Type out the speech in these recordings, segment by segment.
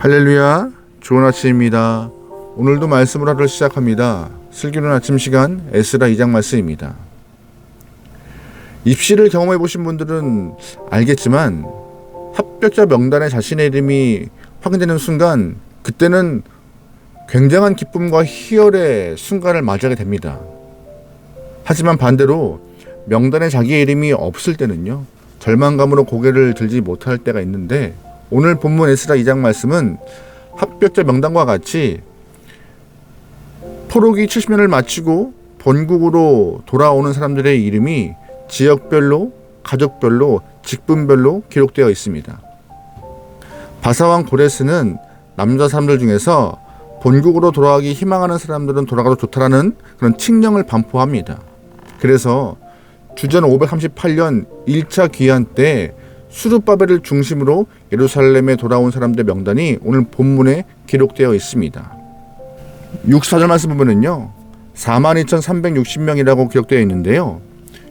할렐루야. 좋은 아침입니다. 오늘도 말씀을 하루 시작합니다. 슬기로운 아침 시간 에스라 2장 말씀입니다. 입시를 경험해 보신 분들은 알겠지만 합격자 명단에 자신의 이름이 확인되는 순간 그때는 굉장한 기쁨과 희열의 순간을 맞이하게 됩니다. 하지만 반대로 명단에 자기의 이름이 없을 때는요 절망감으로 고개를 들지 못할 때가 있는데 오늘 본문 에스라 2장 말씀은 합격자 명단과 같이 포로기 70년을 마치고 본국으로 돌아오는 사람들의 이름이 지역별로, 가족별로, 직분별로 기록되어 있습니다. 바사왕 고레스는 남자 사람들 중에서 본국으로 돌아가기 희망하는 사람들은 돌아가도 좋다라는 그런 칙령을 반포합니다. 그래서 주전 538년 1차 귀환 때 수르바벨을 중심으로 예루살렘에 돌아온 사람들 명단이 오늘 본문에 기록되어 있습니다. 64절 말씀 보면은요. 42,360명이라고 기록되어 있는데요.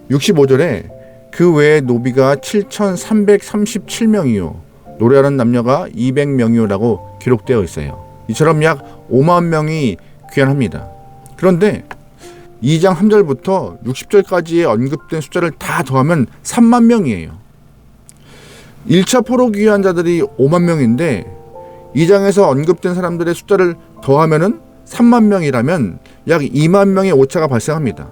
65절에 그 외에 노비가 7,337명이요. 노래하는 남녀가 200명이요라고 기록되어 있어요. 이처럼 약 5만 명이 귀환합니다. 그런데 2장 3절부터 60절까지의 언급된 숫자를 다 더하면 3만 명이에요. 1차 포로 귀환자들이 5만 명인데 2장에서 언급된 사람들의 숫자를 더하면은 3만 명이라면 약 2만 명의 오차가 발생합니다.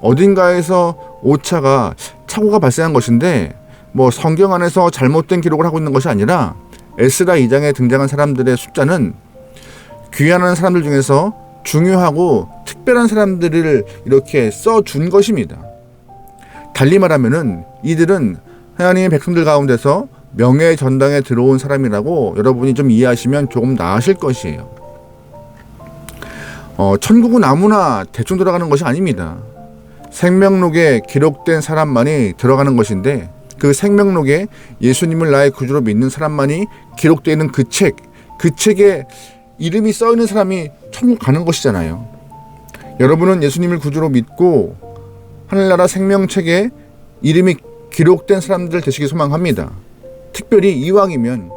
어딘가에서 오차가 착오가 발생한 것인데 뭐 성경 안에서 잘못된 기록을 하고 있는 것이 아니라 에스라 2장에 등장한 사람들의 숫자는 귀환하는 사람들 중에서 중요하고 특별한 사람들을 이렇게 써 준 것입니다. 달리 말하면은 이들은 하나님의 백성들 가운데서 명예 전당에 들어온 사람이라고 여러분이 좀 이해하시면 조금 나으실 것이에요. 어, 천국은 아무나 대충 들어가는 것이 아닙니다. 생명록에 기록된 사람만이 들어가는 것인데 그 생명록에 예수님을 나의 구주로 믿는 사람만이 기록되어 있는 그 책, 그 책에 이름이 써 있는 사람이 천국 가는 것이잖아요. 여러분은 예수님을 구주로 믿고 하늘나라 생명책에 이름이 기록된 사람들 되시기 소망합니다. 특별히 이왕이면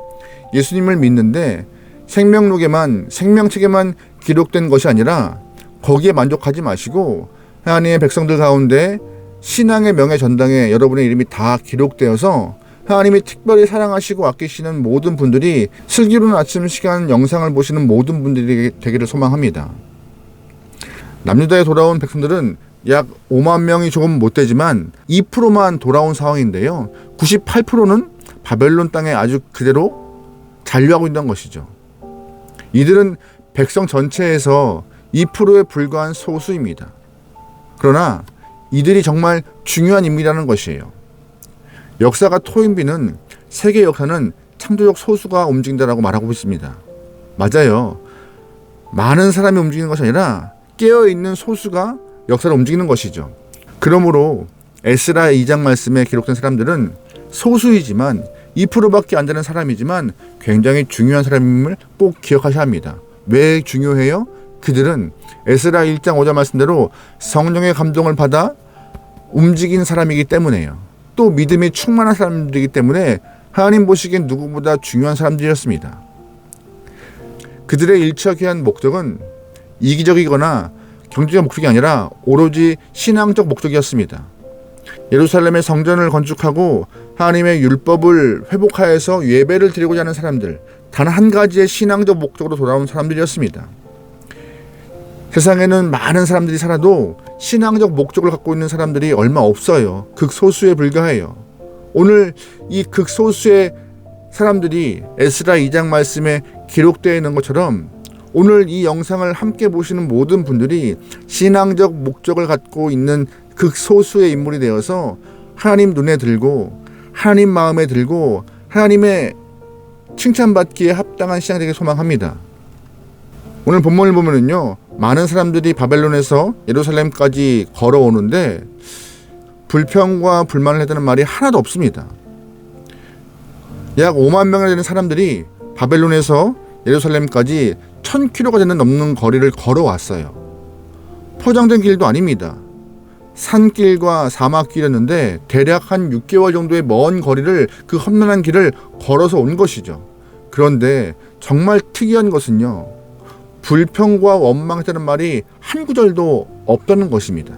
예수님을 믿는데 생명록에만 생명책에만 기록된 것이 아니라 거기에 만족하지 마시고 하나님의 백성들 가운데 신앙의 명예 전당에 여러분의 이름이 다 기록되어서 하나님이 특별히 사랑하시고 아끼시는 모든 분들이 슬기로운 아침 시간 영상을 보시는 모든 분들이 되기를 소망합니다. 남유다에 돌아온 백성들은 약 5만 명이 조금 못 되지만 2%만 돌아온 상황인데요. 98%는 바벨론 땅에 아주 그대로 잔류하고 있는 것이죠. 이들은 백성 전체에서 2%에 불과한 소수입니다. 그러나 이들이 정말 중요한 인물이라는 것이에요. 역사가 토인비는 세계 역사는 창조적 소수가 움직인다라고 말하고 있습니다. 맞아요. 많은 사람이 움직이는 것이 아니라 깨어 있는 소수가 역사를 움직이는 것이죠. 그러므로 에스라 2장 말씀에 기록된 사람들은 소수이지만 2%밖에 안 되는 사람이지만 굉장히 중요한 사람임을 꼭 기억하셔야 합니다. 왜 중요해요? 그들은 에스라 1장 5절 말씀대로 성령의 감동을 받아 움직인 사람이기 때문에요. 또 믿음이 충만한 사람들이기 때문에 하나님 보시기엔 누구보다 중요한 사람들이었습니다. 그들의 일처기한 목적은 이기적이거나 경제적 목적이 아니라 오로지 신앙적 목적이었습니다. 예루살렘의 성전을 건축하고 하나님의 율법을 회복하여서 예배를 드리고자 하는 사람들, 단 한 가지의 신앙적 목적으로 돌아온 사람들이었습니다. 세상에는 많은 사람들이 살아도 신앙적 목적을 갖고 있는 사람들이 얼마 없어요. 극소수에 불과해요. 오늘 이 극소수의 사람들이 에스라 2장 말씀에 기록되어 있는 것처럼 오늘 이 영상을 함께 보시는 모든 분들이 신앙적 목적을 갖고 있는 극소수의 인물이 되어서 하나님 눈에 들고 하나님 마음에 들고 하나님의 칭찬받기에 합당한 신앙 되게 소망합니다. 오늘 본문을 보면은요. 많은 사람들이 바벨론에서 예루살렘까지 걸어오는데 불평과 불만을 해대는 말이 하나도 없습니다. 약 5만 명이나 되는 사람들이 바벨론에서 예루살렘까지 1000km가 되는 넘는 거리를 걸어왔어요. 포장된 길도 아닙니다. 산길과 사막길이었는데 대략 한 6개월 정도의 먼 거리를 그 험난한 길을 걸어서 온 것이죠. 그런데 정말 특이한 것은요. 불평과 원망했다는 말이 한 구절도 없다는 것입니다.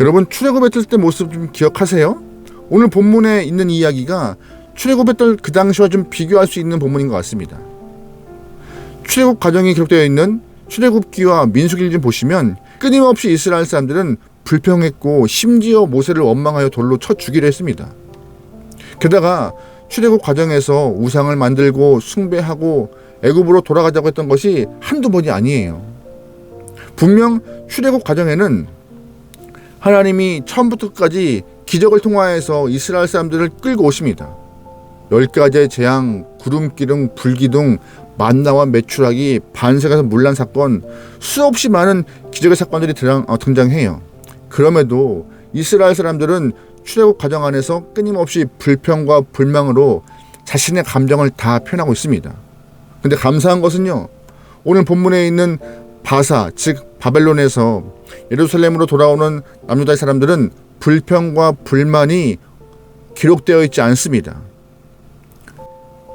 여러분 출애굽했을 때 모습 좀 기억하세요? 오늘 본문에 있는 이야기가 출애굽했던 그 당시와 좀 비교할 수 있는 본문인 것 같습니다. 출애굽 과정이 기록되어 있는 출애굽기와 민수기를 좀 보시면 끊임없이 이스라엘 사람들은 불평했고 심지어 모세를 원망하여 돌로 쳐 죽이려 했습니다. 게다가 출애굽 과정에서 우상을 만들고 숭배하고 애굽으로 돌아가자고 했던 것이 한두 번이 아니에요. 분명 출애굽 과정에는 하나님이 처음부터 끝까지 기적을 통하여서 이스라엘 사람들을 끌고 오십니다. 열 가지의 재앙, 구름기둥, 불기둥, 만나와 메추라기, 반석에서 물난 사건, 수없이 많은 기적의 사건들이 등장, 어, 등장해요. 그럼에도 이스라엘 사람들은 출애굽 과정 안에서 끊임없이 불평과 불망으로 자신의 감정을 다 표현하고 있습니다. 근데 감사한 것은요. 오늘 본문에 있는 바사, 즉 바벨론에서 예루살렘으로 돌아오는 남유다의 사람들은 불평과 불만이 기록되어 있지 않습니다.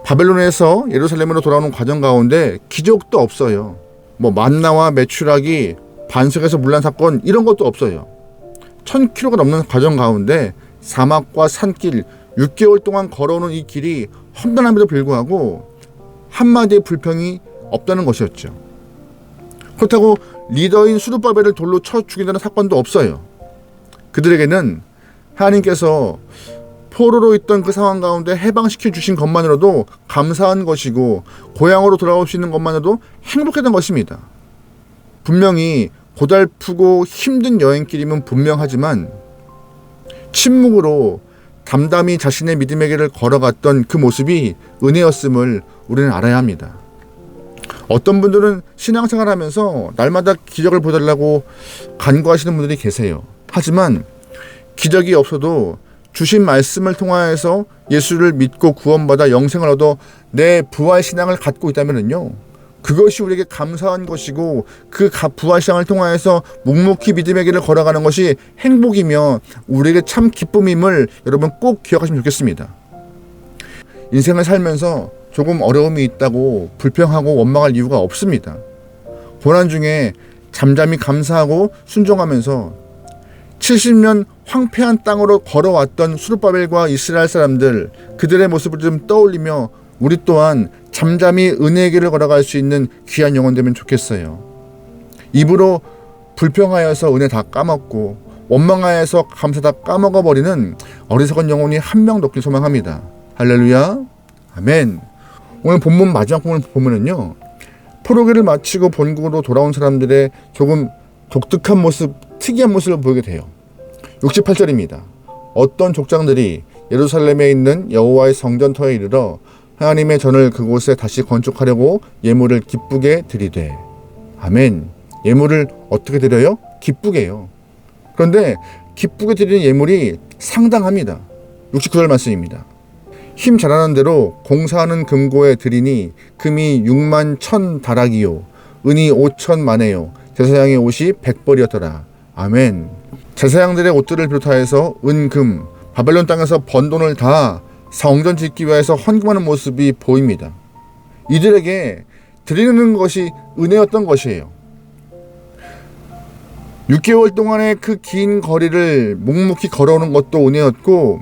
바벨론에서 예루살렘으로 돌아오는 과정 가운데 기적도 없어요. 뭐 만나와 매출하기, 반석에서 물난 사건 이런 것도 없어요. 1000km가 넘는 과정 가운데 사막과 산길 6개월 동안 걸어오는 이 길이 험난함에도 불구하고 한마디의 불평이 없다는 것이었죠. 그렇다고 리더인 수르바벨을 돌로 쳐 죽인다는 사건도 없어요. 그들에게는 하나님께서 포로로 있던 그 상황 가운데 해방시켜 주신 것만으로도 감사한 것이고 고향으로 돌아올 수 있는 것만으로도 행복했던 것입니다. 분명히 고달프고 힘든 여행길임은 분명하지만 침묵으로 담담히 자신의 믿음의 길을 걸어갔던 그 모습이 은혜였음을 우리는 알아야 합니다. 어떤 분들은 신앙생활 하면서 날마다 기적을 보달라고 간구하시는 분들이 계세요. 하지만 기적이 없어도 주신 말씀을 통하여서 예수를 믿고 구원받아 영생을 얻어 내 부활 신앙을 갖고 있다면요. 그것이 우리에게 감사한 것이고 그 부활 신앙을 통하여서 묵묵히 믿음의 길을 걸어가는 것이 행복이며 우리에게 참 기쁨임을 여러분 꼭 기억하시면 좋겠습니다. 인생을 살면서 조금 어려움이 있다고 불평하고 원망할 이유가 없습니다. 고난 중에 잠잠히 감사하고 순종하면서 70년 황폐한 땅으로 걸어왔던 수르바벨과 이스라엘 사람들 그들의 모습을 좀 떠올리며 우리 또한 잠잠히 은혜의 길을 걸어갈 수 있는 귀한 영혼 되면 좋겠어요. 입으로 불평하여서 은혜 다 까먹고 원망하여서 감사 다 까먹어 버리는 어리석은 영혼이 한 명도 없길 소망합니다. 할렐루야. 아멘. 오늘 본문 마지막 부분을 보면은요. 포로기를 마치고 본국으로 돌아온 사람들의 조금 독특한 모습, 특이한 모습을 보이게 돼요. 68절입니다. 어떤 족장들이 예루살렘에 있는 여호와의 성전터에 이르러 하나님의 전을 그곳에 다시 건축하려고 예물을 기쁘게 드리되 아멘. 예물을 어떻게 드려요? 기쁘게요. 그런데 기쁘게 드리는 예물이 상당합니다. 69절 말씀입니다. 힘 잘하는 대로 공사하는 금고에 드리니 금이 6만 천 다락이요 은이 5천 만에요 제사장의 옷이 백벌이었더라. 아멘. 제사장들의 옷들을 비롯하여서 은, 금, 바벨론 땅에서 번 돈을 다 성전 짓기 위해서 헌금하는 모습이 보입니다. 이들에게 드리는 것이 은혜였던 것이에요. 6개월 동안의 그 긴 거리를 묵묵히 걸어오는 것도 은혜였고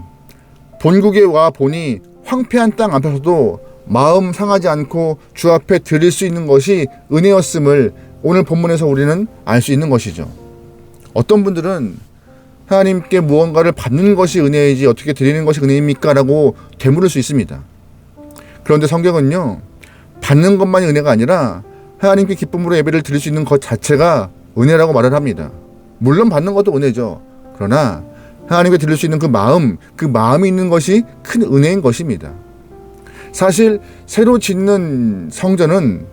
본국에 와 보니 황폐한 땅 앞에서도 마음 상하지 않고 주 앞에 드릴 수 있는 것이 은혜였음을 오늘 본문에서 우리는 알 수 있는 것이죠. 어떤 분들은 하나님께 무언가를 받는 것이 은혜이지 어떻게 드리는 것이 은혜입니까? 라고 되물을 수 있습니다. 그런데 성경은요, 받는 것만이 은혜가 아니라 하나님께 기쁨으로 예배를 드릴 수 있는 것 자체가 은혜라고 말을 합니다. 물론 받는 것도 은혜죠. 그러나 하나님께 드릴 수 있는 그 마음, 그 마음이 있는 것이 큰 은혜인 것입니다. 사실 새로 짓는 성전은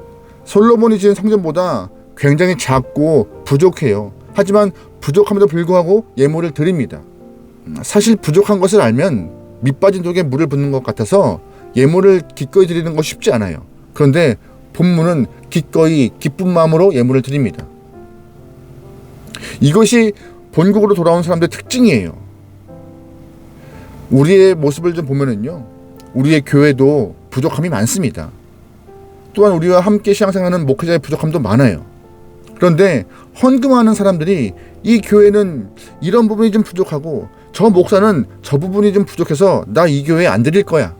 솔로몬이 지은 성전보다 굉장히 작고 부족해요. 하지만 부족함에도 불구하고 예물을 드립니다. 사실 부족한 것을 알면 밑빠진 독에 물을 붓는 것 같아서 예물을 기꺼이 드리는 것 쉽지 않아요. 그런데 본문은 기꺼이 기쁜 마음으로 예물을 드립니다. 이것이 본국으로 돌아온 사람들의 특징이에요. 우리의 모습을 좀 보면은요. 우리의 교회도 부족함이 많습니다. 또한 우리와 함께 신앙생활하는 목회자의 부족함도 많아요. 그런데 헌금하는 사람들이 이 교회는 이런 부분이 좀 부족하고 저 목사는 저 부분이 좀 부족해서 나 이 교회에 안 드릴 거야.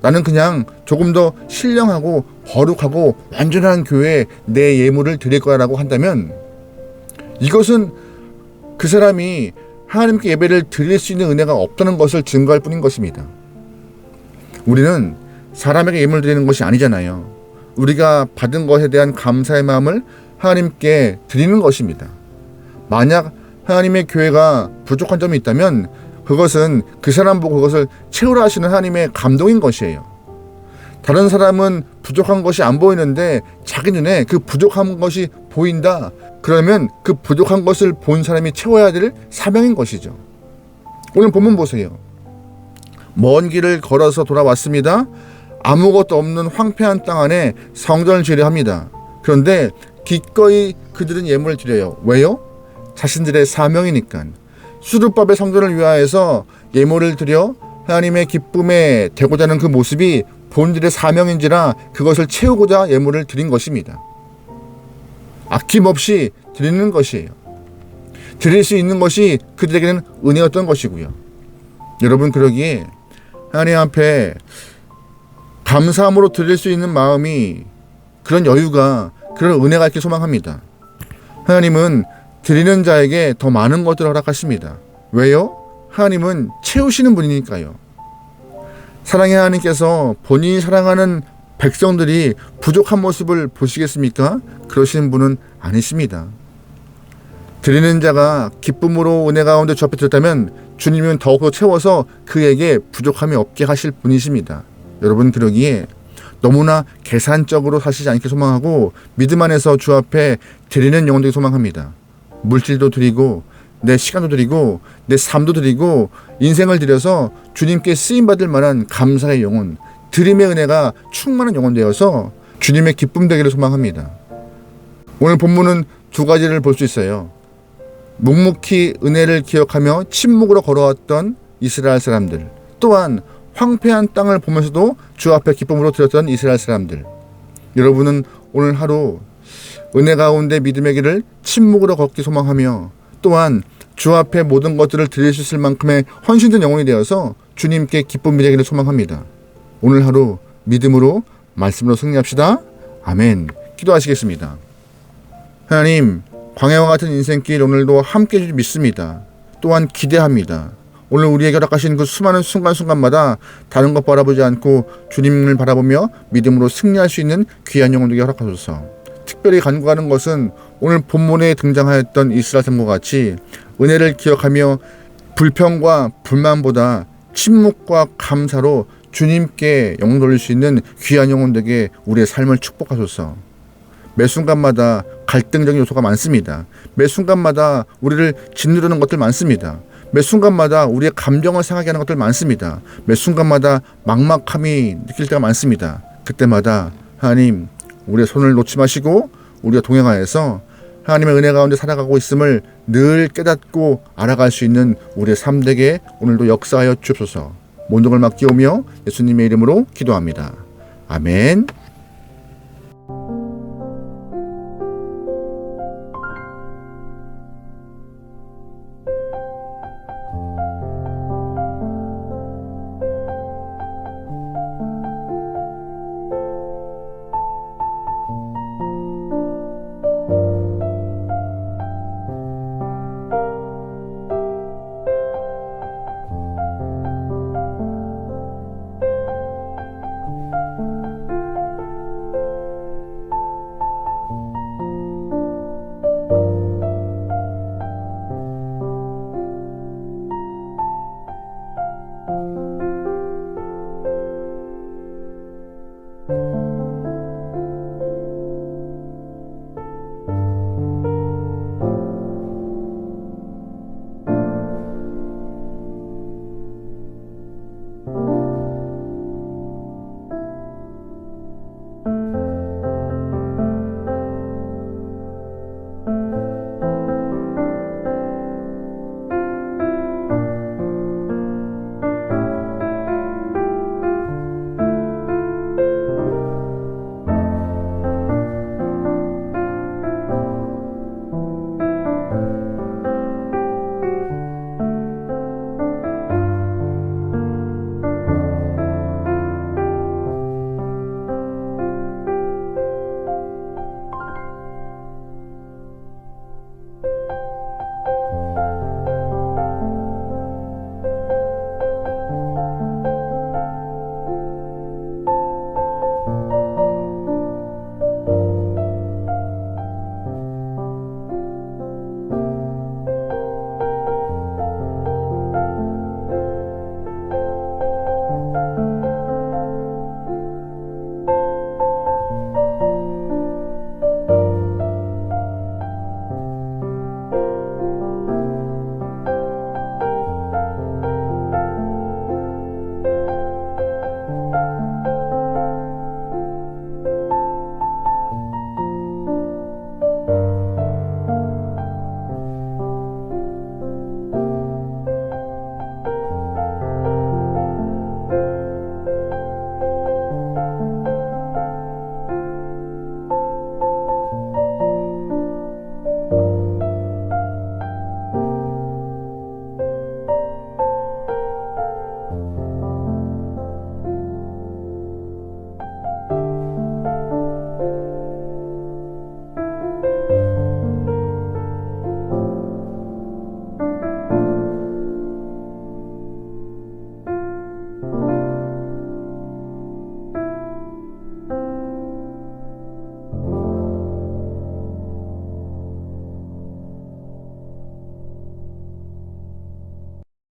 나는 그냥 조금 더 신령하고 거룩하고 완전한 교회에 내 예물을 드릴 거야라고 한다면 이것은 그 사람이 하나님께 예배를 드릴 수 있는 은혜가 없다는 것을 증거할 뿐인 것입니다. 우리는 사람에게 예물 드리는 것이 아니잖아요. 우리가 받은 것에 대한 감사의 마음을 하나님께 드리는 것입니다. 만약 하나님의 교회가 부족한 점이 있다면 그것은 그 사람 보고 그것을 채우라 하시는 하나님의 감동인 것이에요. 다른 사람은 부족한 것이 안 보이는데 자기 눈에 그 부족한 것이 보인다. 그러면 그 부족한 것을 본 사람이 채워야 될 사명인 것이죠. 오늘 본문 보세요. 먼 길을 걸어서 돌아왔습니다. 아무것도 없는 황폐한 땅 안에 성전을 지으려 합니다. 그런데 기꺼이 그들은 예물을 드려요. 왜요? 자신들의 사명이니까. 수르밥의 성전을 위하여서 예물을 드려 하나님의 기쁨에 되고자 하는 그 모습이 본들의 사명인지라 그것을 채우고자 예물을 드린 것입니다. 아낌없이 드리는 것이에요. 드릴 수 있는 것이 그들에게는 은혜였던 것이고요. 여러분 그러기에 하나님 앞에 감사함으로 드릴 수 있는 마음이 그런 여유가 그런 은혜가 있길 소망합니다. 하나님은 드리는 자에게 더 많은 것들을 허락하십니다. 왜요? 하나님은 채우시는 분이니까요. 사랑의 하나님께서 본인이 사랑하는 백성들이 부족한 모습을 보시겠습니까? 그러시는 분은 아니십니다. 드리는 자가 기쁨으로 은혜 가운데 주 앞에 들었다면 주님은 더욱더 채워서 그에게 부족함이 없게 하실 분이십니다. 여러분 그러기에 너무나 계산적으로 사시지 않게 소망하고 믿음 안에서 주 앞에 드리는 영혼들이 소망합니다. 물질도 드리고 내 시간도 드리고 내 삶도 드리고 인생을 들여서 주님께 쓰임 받을 만한 감사의 영혼, 드림의 은혜가 충만한 영혼 되어서 주님의 기쁨 되기를 소망합니다. 오늘 본문은 두 가지를 볼 수 있어요. 묵묵히 은혜를 기억하며 침묵으로 걸어왔던 이스라엘 사람들, 또한 황폐한 땅을 보면서도 주 앞에 기쁨으로 드렸던 이스라엘 사람들. 여러분은 오늘 하루 은혜 가운데 믿음의 길을 침묵으로 걷기 소망하며 또한 주 앞에 모든 것들을 드릴 수 있을 만큼의 헌신된 영혼이 되어서 주님께 기쁨이 되기를 소망합니다. 오늘 하루 믿음으로 말씀으로 승리합시다. 아멘. 기도하시겠습니다. 하나님, 광야와 같은 인생길 오늘도 함께 해주지 믿습니다. 또한 기대합니다. 오늘 우리에게 허락하신 그 수많은 순간순간마다 다른 것 바라보지 않고 주님을 바라보며 믿음으로 승리할 수 있는 귀한 영혼들에게 허락하소서. 특별히 간구하는 것은 오늘 본문에 등장하였던 이스라엘 과 같이 은혜를 기억하며 불평과 불만보다 침묵과 감사로 주님께 영광 돌릴 수 있는 귀한 영혼들에게 우리의 삶을 축복하소서. 매 순간마다 갈등적인 요소가 많습니다. 매 순간마다 우리를 짓누르는 것들 많습니다. 매 순간마다 우리의 감정을 상하게 하는 것들 많습니다. 매 순간마다 막막함이 느낄 때가 많습니다. 그때마다 하나님 우리의 손을 놓지 마시고 우리가 동행하여서 하나님의 은혜 가운데 살아가고 있음을 늘 깨닫고 알아갈 수 있는 우리의 삶 되게 오늘도 역사하여 주옵소서. 걸 맡기오며 예수님의 이름으로 기도합니다. 아멘.